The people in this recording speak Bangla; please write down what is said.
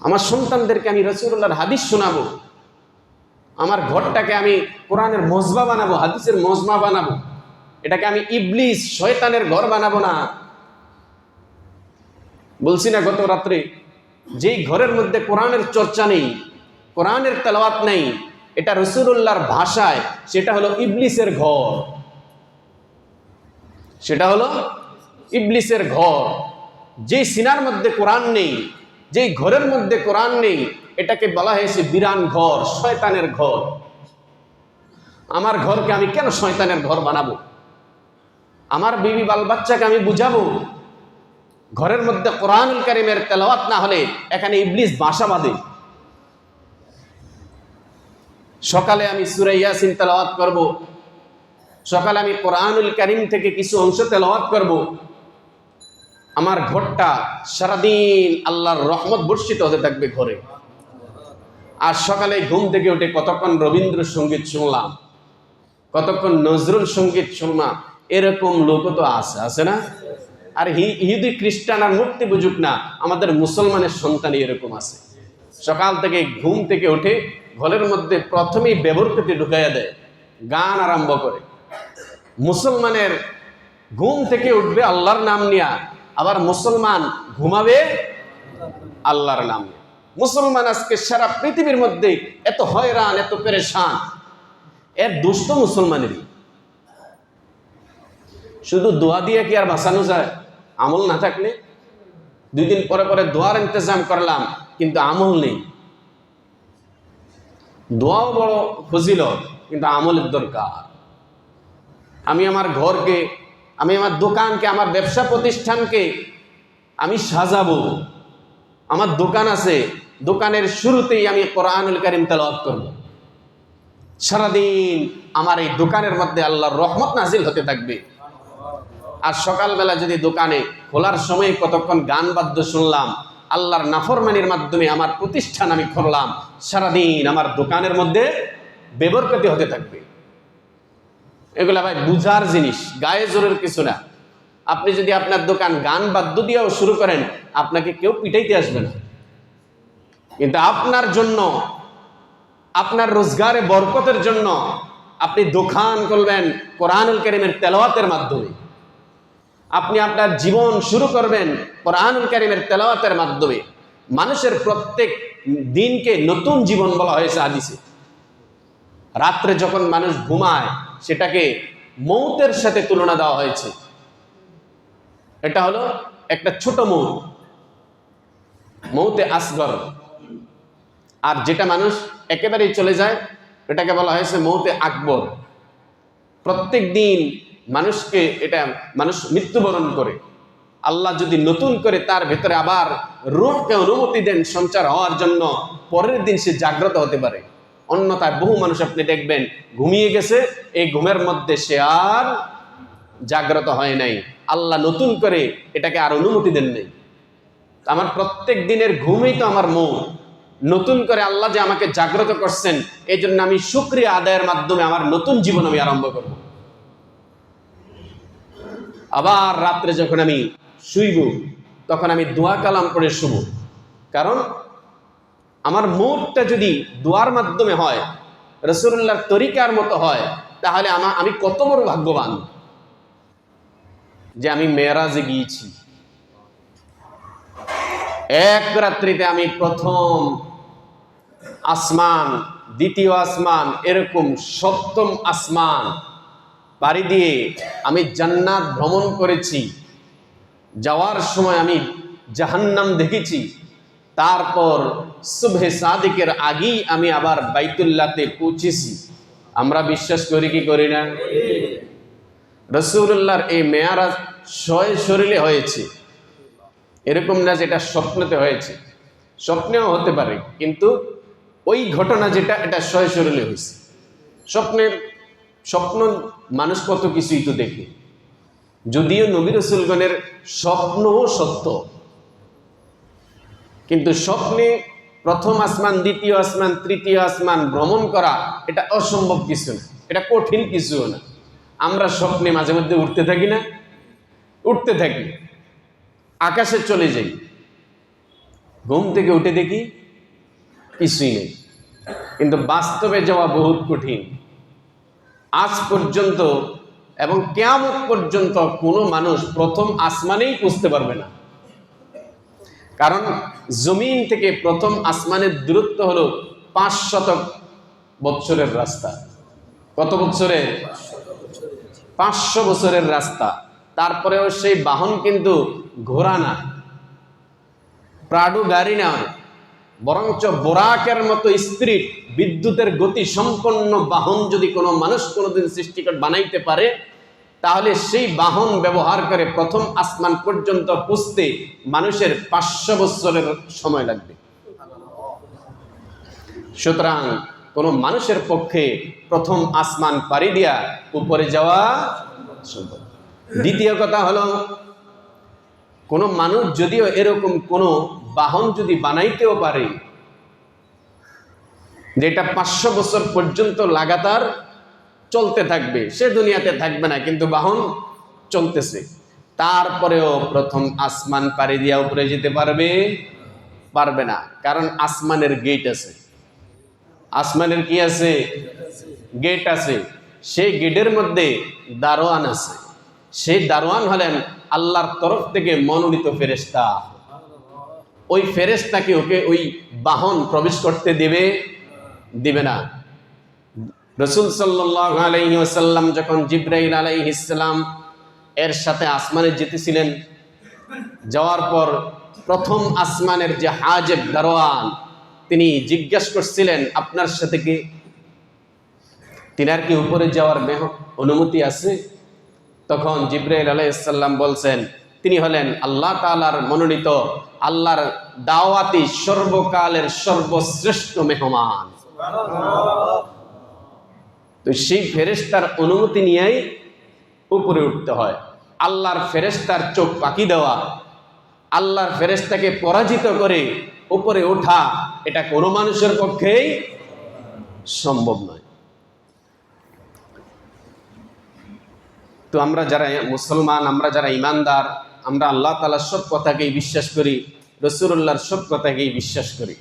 আমার সন্তানদেরকে আমি রসুল্লাহর হাদিস শোনাবো। আমার ঘরটাকে আমি কোরআনের মজবা বানাবো, হাদিসের মজমা বানাবো। এটাকে আমি ইবলিস, শয়তানের ঘর বানাবো না। বলছি না, গত রাত্রে যেই ঘরের মধ্যে কোরআনের চর্চা নেই, কোরআনের তেলাওয়াত নেই, এটা রসুল্লাহর ভাষায়, সেটা হলো ইবলিসের ঘর। সেটা হলো ইবলিসের ঘর। যেই সিনার মধ্যে কোরআন নেই যেই ঘরের মধ্যে কোরআন নেই, এটাকে বলা হয়েছে বিরান ঘর, শয়তানের ঘর। আমার ঘরকে আমি কেন শয়তানের ঘর বানাবো? আমার বিবি বাল বাচ্চাকে আমি বুঝাবো? ঘরের মধ্যে কোরআনুল কারিমের তেলাওয়াত না হলে এখানে ইবলিস বাসা বাঁধে সকালে আমি সুরে ইয়াসিন তেলাওয়াত করব। সকালে আমি কোরআনুল কারিম থেকে কিছু অংশ তেলাওয়াত করব। আমার ঘরটা সারাদিন আল্লাহর রহমত বর্ষিত হতে থাকবে ঘরে। আর সকালে ঘুম থেকে উঠে কতক্ষণ রবীন্দ্রসঙ্গীত শুনলাম, কতক্ষণ নজরুল সংগীত শুনলাম, এরকম লোকও তো আছে আছে না? আর হি- ইহুদি খ্রিস্টান আর মূর্তি বুঝুক না, আমাদের মুসলমানের সন্তান এরকম আছে। সকাল থেকে ঘুম থেকে উঠে ঘরের মধ্যে প্রথমেই ব্যবহৃতি ঢুকাইয়া দেয়, গান আরম্ভ করে। মুসলমানের ঘুম থেকে উঠবে আল্লাহর নাম নিয়া আবার মুসলমান ঘুমাবে? আল্লাহর নাম। মুসলমান আজকে সারা পৃথিবীর মধ্যে এত হয়রান, এত পেরেশান। এর দুষ্ট মুসলমানেরই। শুধু দোয়া দিয়ে কি আর বাঁচানো যায়? আমল না থাকলে। দুই দিন পরে পরে দোয়ার ইন্তজাম করলাম, কিন্তু আমল নেই। দোয়াও বড় ফজিল কিন্তু আমলের দরকার। আমি আমার ঘরকে আমি আমার দোকানকে, আমার ব্যবসা প্রতিষ্ঠানকে আমি সাজাবো। আমার দোকান আছে, দোকানের শুরুতেই আমি কোরআনুল কারিম তেলাওয়াত করব। সারাদিন আমার এই দোকানের মধ্যে আল্লাহর রহমত নাজিল হতে থাকবে। আর সকালবেলা যদি দোকানে খোলার সময় কতক্ষণ গান বাদ্য শুনলাম, আল্লাহর নাফরমানির মাধ্যমে আমার প্রতিষ্ঠান আমি খুললাম, সারাদিন আমার দোকানের মধ্যে বেবরকতি হতে থাকবে। এগুলা ভাই বুঝার জিনিস, গায়ে জোরের কিছু না। আপনি যদি আপনার দোকান গান বাদ্য দিয়েও শুরু করেন, আপনাকে কেউ পিটাইতে আসবে না। কিন্তু আপনার জন্য, আপনার রোজগারে বরকতের জন্য আপনি দোকান করবেন কোরআনুল করিমের তেলাওয়াতের মাধ্যমে। আপনি আপনার জীবন শুরু করবেন কোরআনুল করিমের তেলাওয়াতের মাধ্যমে। মানুষের প্রত্যেক দিনকে নতুন জীবন বলা হয়েছে আদিসে রাত্রে যখন মানুষ ঘুমায় সেটাকে মৌতের সাথে তুলনা দেওয়া হয়েছে। এটা হলো একটা ছোট মৌত। মৌতে আসগর। আর যেটা মানুষ একেবারেই চলে যায়, এটাকে বলা হয়েছে মৌতে আকবর। প্রত্যেক দিন মানুষকে এটা, মানুষ মৃত্যুবরণ করে। আল্লাহ যদি নতুন করে তার ভেতরে আবার রূপকে অনুমতি দেন সঞ্চার হওয়ার জন্য, পরের দিন সে জাগ্রত হতে পারে। অন্যথায় বহু মানুষ আপনি দেখবেন ঘুমিয়ে গেছে, এই ঘুমের মধ্যে সে আর জাগ্রত হয় নাই। আল্লাহ নতুন করে এটাকে আর অনুমতি দেন নাই। আমার প্রত্যেক দিনের ঘুমেই তো আমার মৌ নতুন করে আল্লাহ যে আমাকে জাগ্রত করছেন এই জন্য আমি সুক্রিয়া আদায়ের মাধ্যমে আমার নতুন জীবন আমি আরম্ভ করব। আবার রাত্রে যখন আমি শুইব, তখন আমি দোয়া কালাম করে শুব। কারণ আমার মুখটা যদি দোয়ার মাধ্যমে হয়, রসুল্লাহর তরিকার মতো হয়, তাহলে আমার আমি কত বড় ভাগ্যবান যে আমি মেয়েরাজে গিয়েছি। এক রাত্রিতে আমি প্রথম আসমান, দ্বিতীয় আসমান, এরকম সপ্তম আসমান পাড়ি দিয়ে আমি জান্নাত ভ্রমণ করেছি। যাওয়ার সময় আমি জাহান্নাম দেখেছি। তারপর শুভে সাদিকের আগেই আমি আবার বাইতুল্লাতে পৌঁছেছি। আমরা বিশ্বাস করি কি করি না? রসুল্লাহর এই মেয়ারাজ শয় শরীরে হয়েছে। এরকম না যেটা স্বপ্নতে হয়েছে। স্বপ্নেও হতে পারে, কিন্তু ওই ঘটনা যেটা, এটা শয় শরীরে হয়েছে। স্বপ্নের, স্বপ্ন মানুষ কত কিছুই তো দেখে। যদিও নবী রসুলগণের স্বপ্নও সত্য। কিন্তু স্বপ্নে প্রথম আসমান, দ্বিতীয় আসমান, তৃতীয় আসমান ভ্রমণ করা, এটা অসম্ভব কিছু না। এটা কঠিন কিছুও না। আমরা স্বপ্নে মাঝে মধ্যে উঠতে থাকি না। উঠতে থাকি। আকাশে চলে যাই। ঘুম থেকে উঠে দেখি কিছুই নেই। কিন্তু বাস্তবে যাওয়া বহুত কঠিন। আজ পর্যন্ত এবং কেয়ামত পর্যন্ত কোনো মানুষ প্রথম আসমানেই পুষতে পারবে না। কারণ জমিন থেকে প্রথম আসমানের দূরত্ব হলো পাঁচ শতক বছরের রাস্তা। কত বছরের পাঁচশো বছরের রাস্তা। তারপরেও সেই বাহন কিন্তু ঘোড়া না, প্রাডু গাড়ি নয়, বরঞ্চ বোরাকের মতো স্ত্রী, বিদ্যুতের গতি সম্পন্ন বাহন যদি কোনো মানুষ কোনোদিন সৃষ্টিকর বানাইতে পারে তাহলে সেই বাহন ব্যবহার করে প্রথম আসমান পর্যন্ত পুষতে মানুষের পাঁচশো বছরের সময় লাগবে। সুতরাং কোনো মানুষের পক্ষে প্রথম আসমান পাড়ি দিয়া উপরে যাওয়া দ্বিতীয় কথা হলো, কোনো মানুষ যদিও এরকম কোনো বাহন যদি বানাইতেও পারে, যেটা পাঁচশো বছর পর্যন্ত লাগাতার চলতে থাকবে। সে দুনিয়াতে থাকবে না, কিন্তু বাহন চলতেছে। তারপরেও প্রথম আসমান পাড়ি দিয়া উপরে যেতে পারবে? পারবে না। কারণ আসমানের গেট আছে। আসমানের কি আছে? গেট আছে। সেই গেটের মধ্যে দারোয়ান আছে। সেই দারোয়ান হলেন আল্লাহর তরফ থেকে মনোনীত ফেরেস্তা ওই ফেরেস্তাকে ওকে ওই বাহন প্রবেশ করতে দেবে? দিবে না। রসুল সাল্লাহ আলাইসাল্লাম যখন জিব্রাইল আলাইহিসাল্লাম এর সাথে আসমানে যেতেছিলেন, যাওয়ার পর প্রথম আসমানের যে হাজেব দারোয়ান, তিনি জিজ্ঞেস করছিলেন, আপনার সাথে কি তিনার কি উপরে যাওয়ার মেহ, অনুমতি আছে? তখন জিব্রাইল আলাইসাল্লাম বলছেন, তিনি হলেন আল্লাহ তালার মনোনীত, আল্লাহর দাওয়াতি সর্বকালের সর্বশ্রেষ্ঠ মেহমান। তো সেই ফেরেস্তার অনুমতি নিয়েই উপরে উঠতে হয়। আল্লাহর ফেরেস্তার চোখ পাকি দেওয়া, আল্লাহর ফেরেস্তাকে পরাজিত করে উপরে ওঠা, এটা কোনো মানুষের পক্ষেই সম্ভব নয়। তো আমরা যারা মুসলমান, আমরা যারা ইমানদার, আমরা আল্লাহ তালার সব কথাকেই বিশ্বাস করি রসুল্লাহর সব কথাকেই বিশ্বাস করি।